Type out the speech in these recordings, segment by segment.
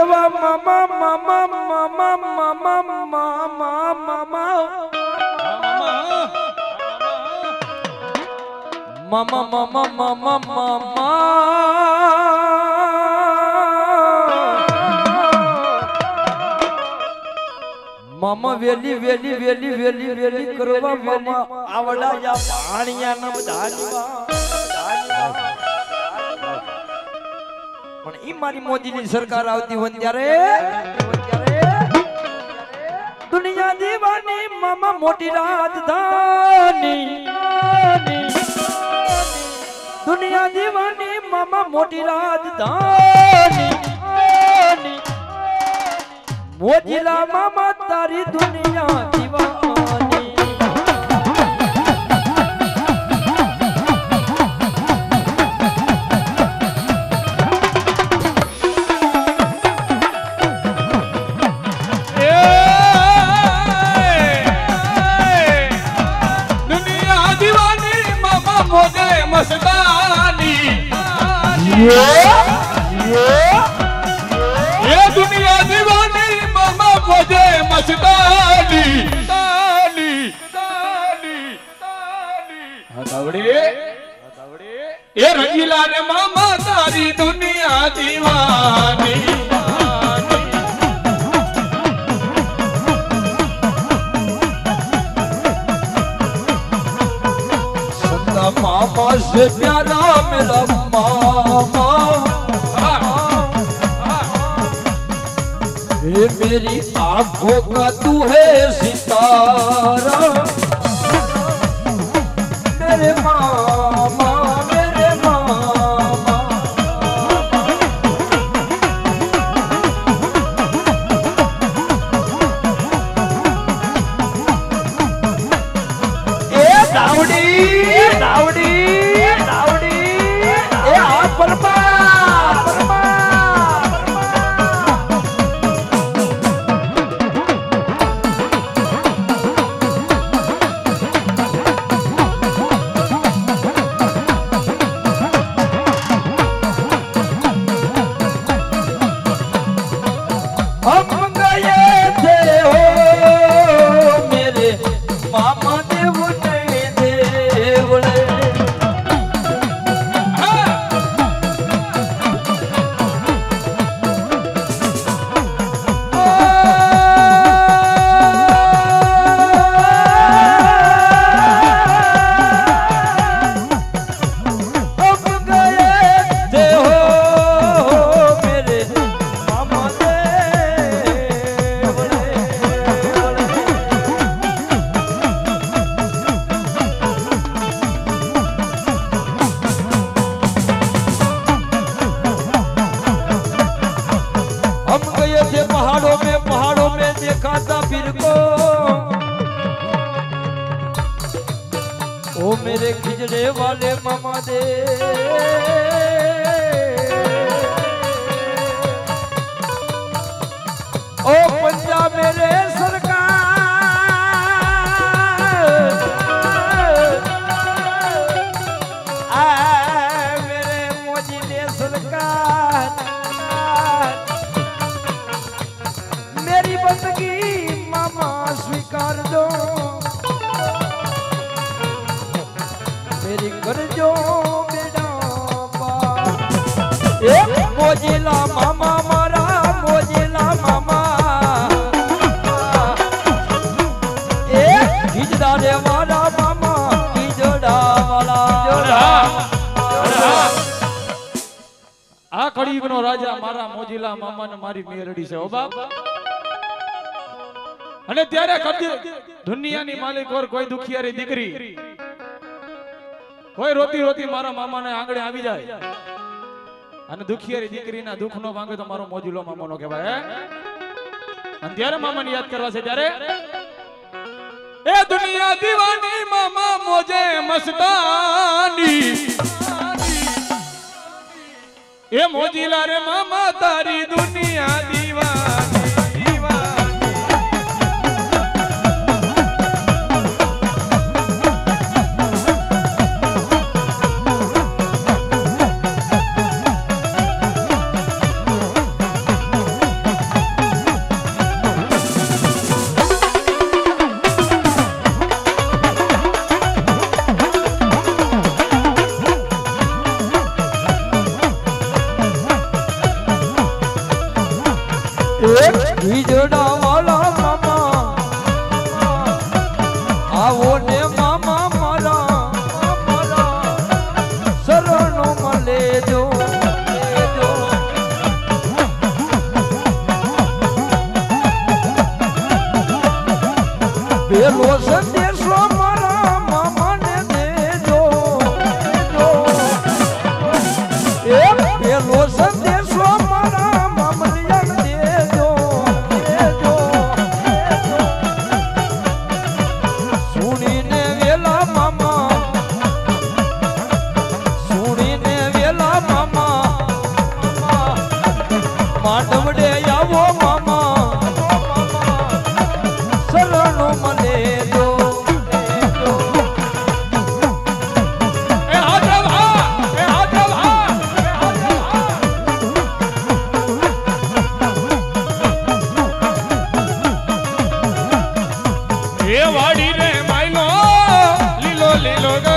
કરવા મામા મામા મામા મામા મામા મામા. મામા મામા મામા મામા. મામા, વેલી વેલી વેલી વેલી વેલી કરવા મામા. આવડા યા પાણીયા ના બધા પણ ઈ મારી મોદીની સરકાર આવતી હોય ત્યારે દુનિયા દીવાની મામા મોટી રાજધાની. દુનિયા દીવાની મામા મોટી રાજધાની. મોજીલા મામા, તારી દુનિયા એ રંગીલા ને મામા તારી દુનિયા દીવાની. મામા છે પ્યારા મેરા મામા. એ મેરી આંખો કા તું હે સિતારા. વાલે વાલે મામા દે દાદા રે મારા રાજા મારા મોજીલા મામાને મારી મેરડી છે અને ત્યારે કદી દુનિયાની માલિક ઓર કોઈ દુખિયારી દીકરી કોઈ રોતી રોતી મારા મામાને આંગળે આવી જાય. અને દુખિયારી દીકરીના દુઃખનો ભાંગે તો મારો મોજીલો મામાનો કહેવાય અને ત્યારે મામાને યાદ કરવા છે ત્યારે એ દુનિયા દીવાની મામા મોજે મસ્તાની. એ મોજીલા રે મામા તારી દુનિયા don't લીલો લીલો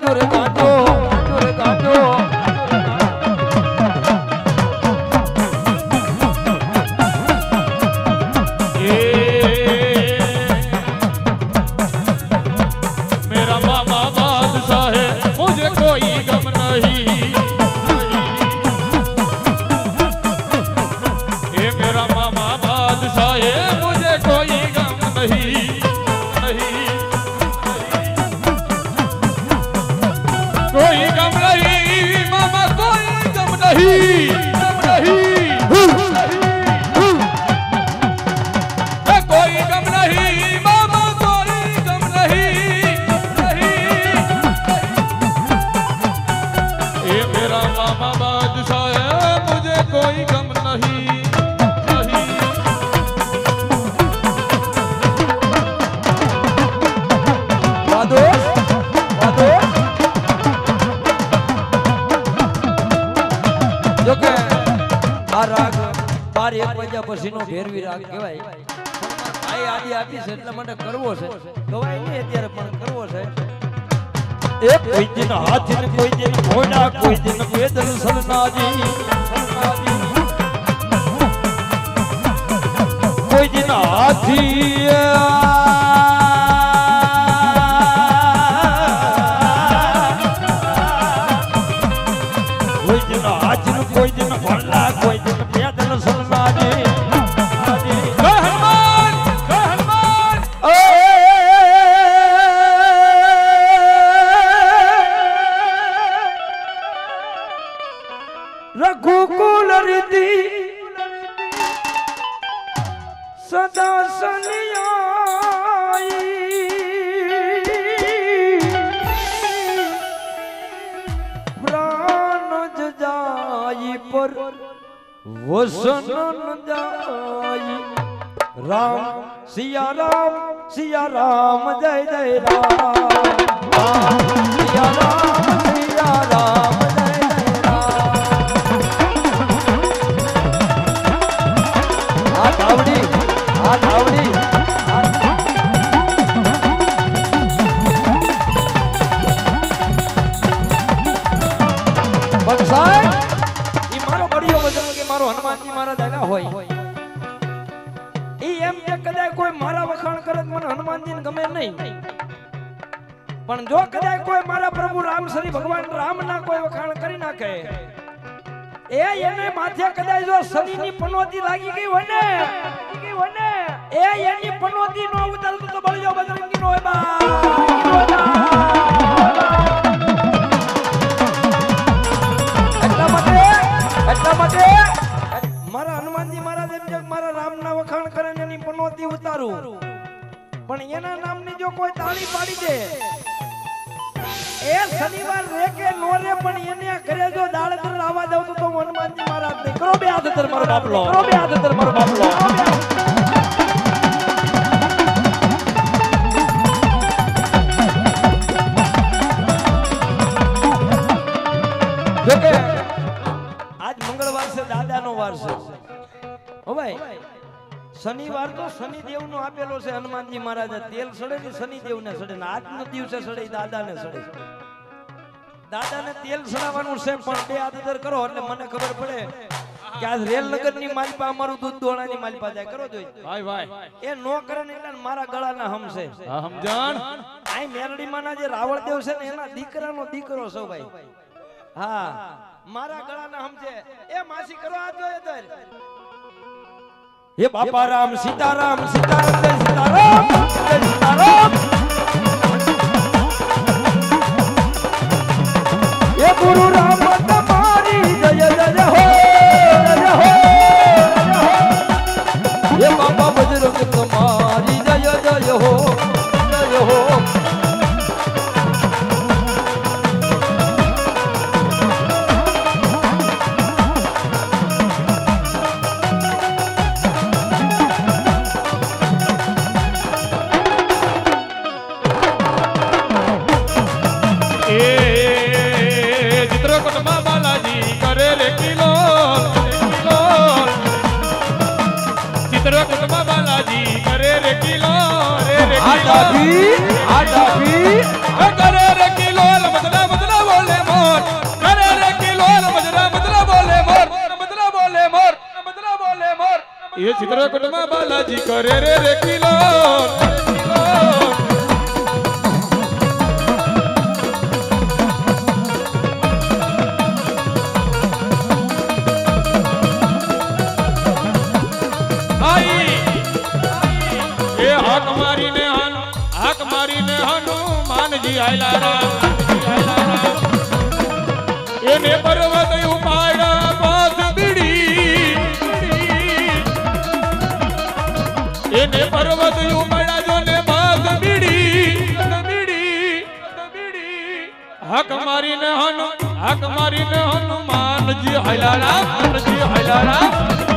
લીલો ગાંજો કોઈ ગમ નહીં મામા કોઈ ગમ નહીં વાગ્યા પછીનો ભેરવી રાગ કહેવાય. આઈ આદિ આપી છે એટલા માટે કરવો છે. ગવાય નહીં અત્યારે, પણ કરવો છે. એ કોઈ દિન હાથી ને કોઈ દિન ઘોડા, કોઈ દિન પેદલ સલનાજી કોઈ દિન હાથી રઘુકુલ રીતિ સદા સનિયાઈ પ્રાણ જ જાય પર વસન જાય રામ સિયા રામ સિયા રામ જય જય રામ સિયા રામ પણ જો કદાચ કોઈ મારા પ્રભુ રામ, શ્રી ભગવાન રામ ના કોઈ વખાણ કરી નાખે, એ એને માથે કદાચ જો શનિની પનોતી લાગી ગઈ હોય ને, એ એની પનોતી નો ઉતરતો તો બળજો બજરંગી નો બા. મારા હનુમાનજી મહારાજ એમ કે મારા રામના વખાણ કરે ને એની પનોતી ઉતારું. પણ એના નામની જો કોઈ તાળી પાડી દે એ શનિવાર રે કે નો રે પણ એને ઘરે જો દાળ પર લાવવા દઉં તો હનુમાનજી મહારાજ નહીં કરો બે હાથ ધર મારો બાપલો. કરો બે હાથ ધર મારો બાપલો. આજ મંગળવાર છે દાદાનો વાર છે. હો ભાઈ. શનિવાર તો શનિદેવ નો આપેલો છે હનુમાનજી મહારાજે તેલ સડે ને શનિદેવ ને સડે ને આજનો દિવસે સડે દાદા ને સડે દાદાને તેલ સડાવવાનું છે પણ બે આદર કરો એટલે મને ખબર પડે કે આજ રેલનગરની માલપા અમારું દૂધ દોણાની માલપા જાય. કરો જોઈ. ભાઈ ભાઈ. એ નો કરે ને એટલે મારા ગળાના હમશે આ સમજણ? આ મેરડીમાં ના જે રાવળદેવ છે ને એના દીકરાનો દીકરો છો ભાઈ. હા મારા ગળાના હમશે એ માસી કરો આ જોઈએ હે બાપા રામ સીતારામ સીતારામ જય સીતારામ જય સીતારામ. હે ગુરુ ચિત્રકૂટમાં બાલાજી કરે રે રે કિલો. મારીને હાક મારીને હનુમાનજી આયલા રામ. એને પર્વત પર્વત ઉપાડ્યા જો ને પાસ બીડી હાક મારીને હનુ હાક મારીને હનુમાનજી રામ હનુમાનજી